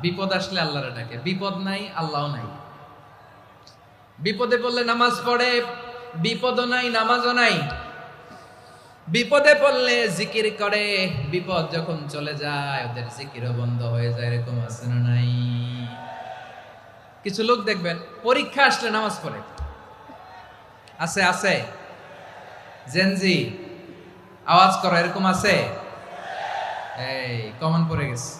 বিপদ আসলে আল্লাহরে ডাকে। বিপদ নাই আল্লাহ নাই। বিপদে পড়লে নামাজ পড়ে, বিপদও নাই, নামাজও নাই। বিপদে পড়লে জিকির করে, বিপদ যখন চলে যায়, ওদের জিকিরও বন্ধ হয়ে যায়, এরকম আছে না নাই? কিছু লোক দেখবেন, পরীক্ষা আসলে নামাজ পড়ে। আছে আছে। জেনজি আওয়াজ করো, এরকম আছে? এই, কমন পড়ে গেছে।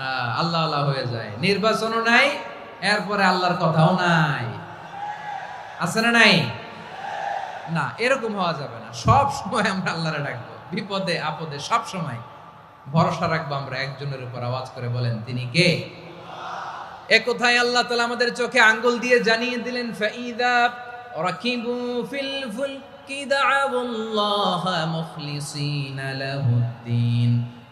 আল্লাহ আল্লাহ হয়ে যায়। নির্বাচনও নাই, এরপরে আল্লাহর কথাও নাই। আছে না নাই? না, এরকম হওয়া যাবে না। সব সময় আমরা আল্লাহরে ডাকবো। বিপদে, আপদে, সব সময় ভরসা রাখব আমরা, একজনের উপর আওয়াজ করে বলেন, তিনি কে? এ কোথায় আল্লাহ তাআলা আমাদের চোখে আঙ্গুল দিয়ে জানিয়ে দিলেন, ফাইদা রাকিবু ফিল ফুলকি দাআউল্লাহ মুখলিসিনা লাহুদ্দিন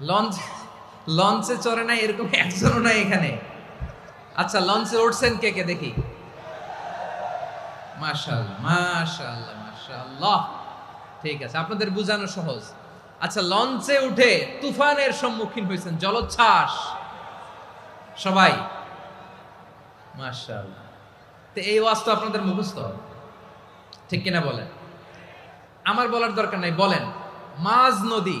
লঞ্চ, লঞ্চে চড়ে নাই, এরকম একজনও নাই এখানে। আচ্ছা লঞ্চে উঠছেন কে কে? দেখি। মাশাআল্লাহ মাশাআল্লাহ মাশাআল্লাহ। ঠিক আছে, আপনাদের বোঝানো সহজ। আচ্ছা লঞ্চে উঠে তুফানের সম্মুখীন হয়েছেন, জলোচ্ছ্বাস। সবাই? মাশাআল্লাহ। তো এই ওয়াজ তো আপনাদের মুখস্থ। ঠিক কিনা বলেন? আমার বলার দরকার নাই, বলেন। মাঝ নদী।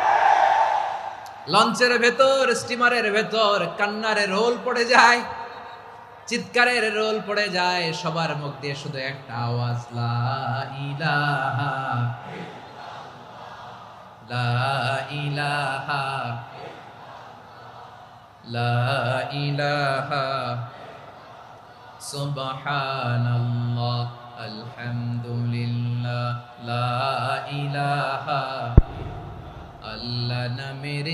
লঞ্চের ভেতর স্টিমারের ভেতর, কান্নারে রোল পড়ে যায়, চিৎকারের রোল পড়ে যায়, সবার মুখ দিয়ে শুধু একটা আওয়াজ, লা ইলাহা লা ইলাহা লা ইলাহা, সুবহানাল্লাহ আলহামদুলিল্লাহ